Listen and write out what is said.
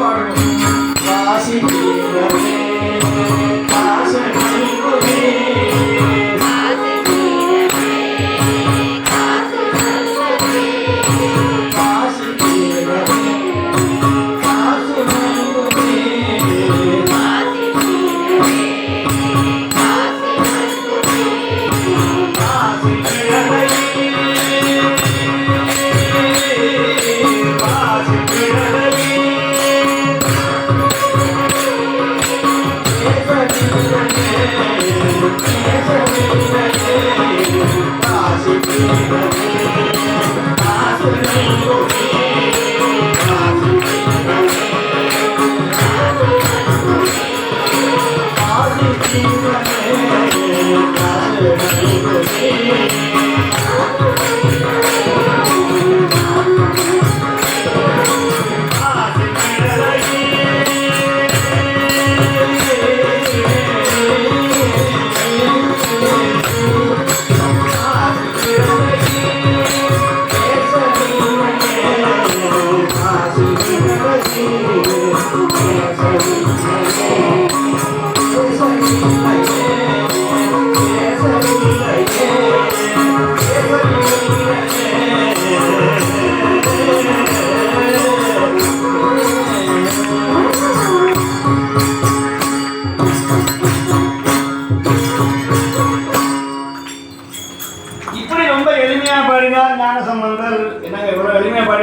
பாடணும் இப்படி ரொம்ப எளிமையா பாடினார் ஞான என்னங்க இவ்வளவு எளிமையா பாடி